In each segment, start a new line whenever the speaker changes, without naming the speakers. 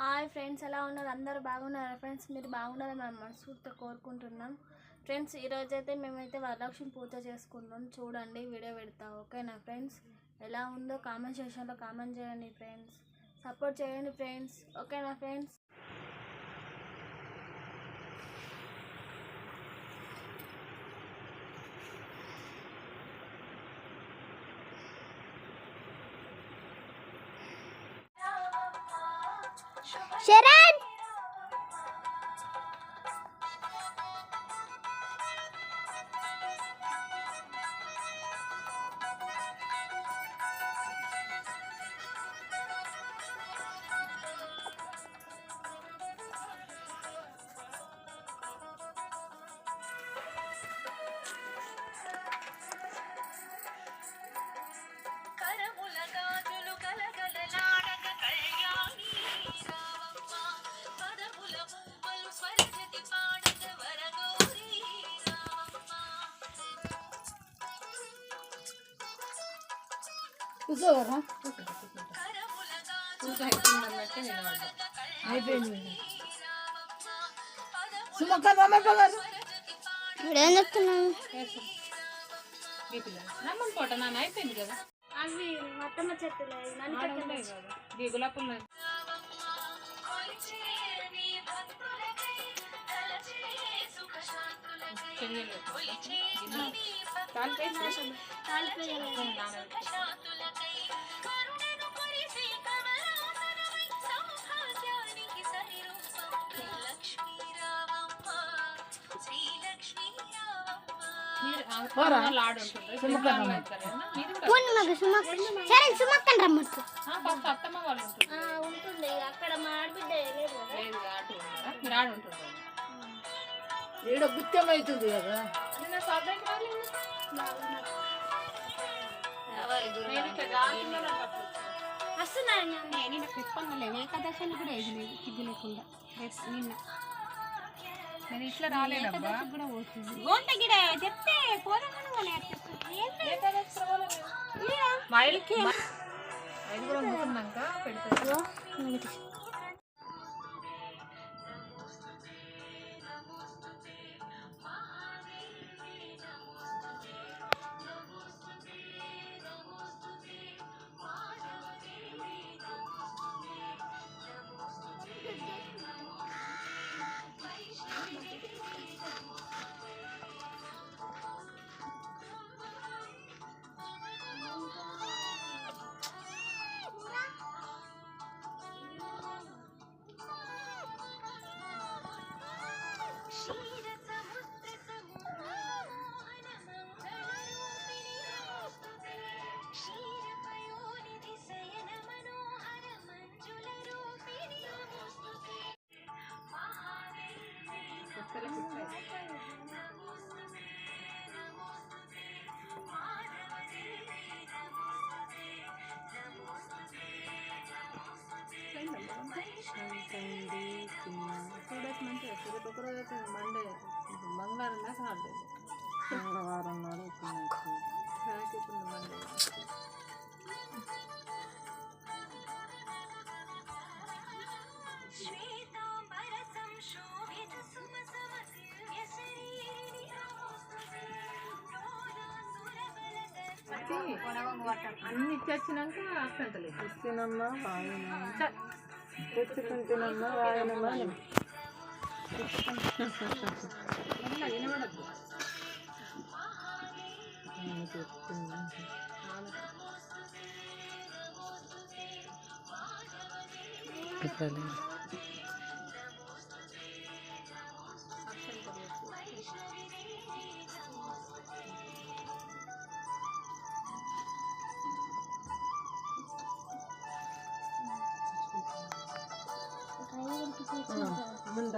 Hi friends ఎలా ఉన్నారు? అందరూ బాగున్నారు ఫ్రెండ్స్? మీరు బాగున్నారని మనం మనస్ఫూర్తితో కోరుకుంటున్నాం. ఫ్రెండ్స్ ఈరోజు అయితే మేమైతే వరలక్ష్మి పూజ చేసుకుంటాం చూడండి వీడియో పెడతా. ఓకేనా ఫ్రెండ్స్? ఎలా ఉందో కామెంట్ సెక్షన్లో కామెంట్ చేయండి ఫ్రెండ్స్. సపోర్ట్ చేయండి ఫ్రెండ్స్. ఓకేనా ఫ్రెండ్స్?
Sharon! రావమ్మ పదముల స్వరజతి పాడగ
ఇప్పుడు చెప్తున్నాను
రమ్మని పోట నాన్న అయిపోయింది కదా.
అవి మత్తమ్మ చెట్టులే నన్ను
శరణ్ సుమక్కని రమ్మట్టు
అత్తమ్మ వాళ్ళు ఉంటుంది.
అక్కడ మా ఆడబిడ్డ లేదు
మీరు ఆడ
ఈడ గుత్యం అవుతుంది కదా?
నిన్న రాలేదు
పెట్టుకోగలేవు ఏకాదశి కూడా ఏది లేదు సిగ్గు లేకుండా నిన్న.
నేను ఇట్లా
ఏకాదశి కూడా పోతుంది. చెప్తే
పెడతారు రోజు అయితే మండే మంగళవారం దాకా హాలిడే
మంగళవారం నాడు
రాకి ఇప్పుడు మండే
శ్వేతాంబర
అన్ని ఇచ్చొచ్చినాక అక్షంతలేదు
ఇచ్చినమ్మా తెచ్చుకుంటున్నమ్మా వాయనమ్మా
వినబడద్దు.
చెప్తున్నా ముందు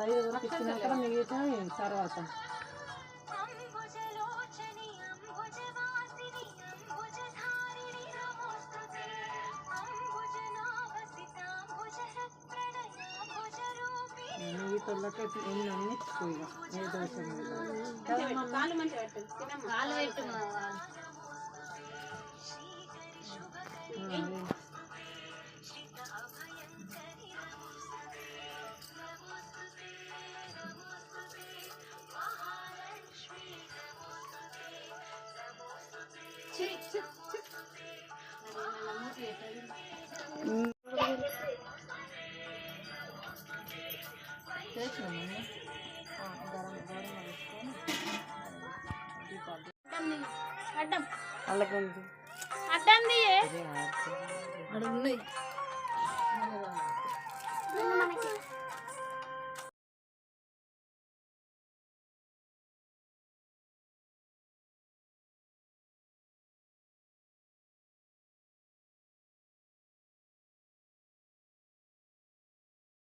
ఐదు వరకు ఇచ్చినాక మిగతా తర్వాత.
అంబుజలోచని అంబుజవాసిని అంబుజధారిణి నమోస్తుతే. అంబుజనాభసితాంబుజహృత్ప్రణయాంబుజరూపిణి
మిగతా ఎన్ని అన్ని ఇచ్చుకోగా ఏ దోశ
కాలు మంచిగా పెట్టండి తినమ్మా.
కాలు పెట్టు
అలాగండి
అడ్డం తీయే
అక్కడ ఉన్నాయి.
మనకి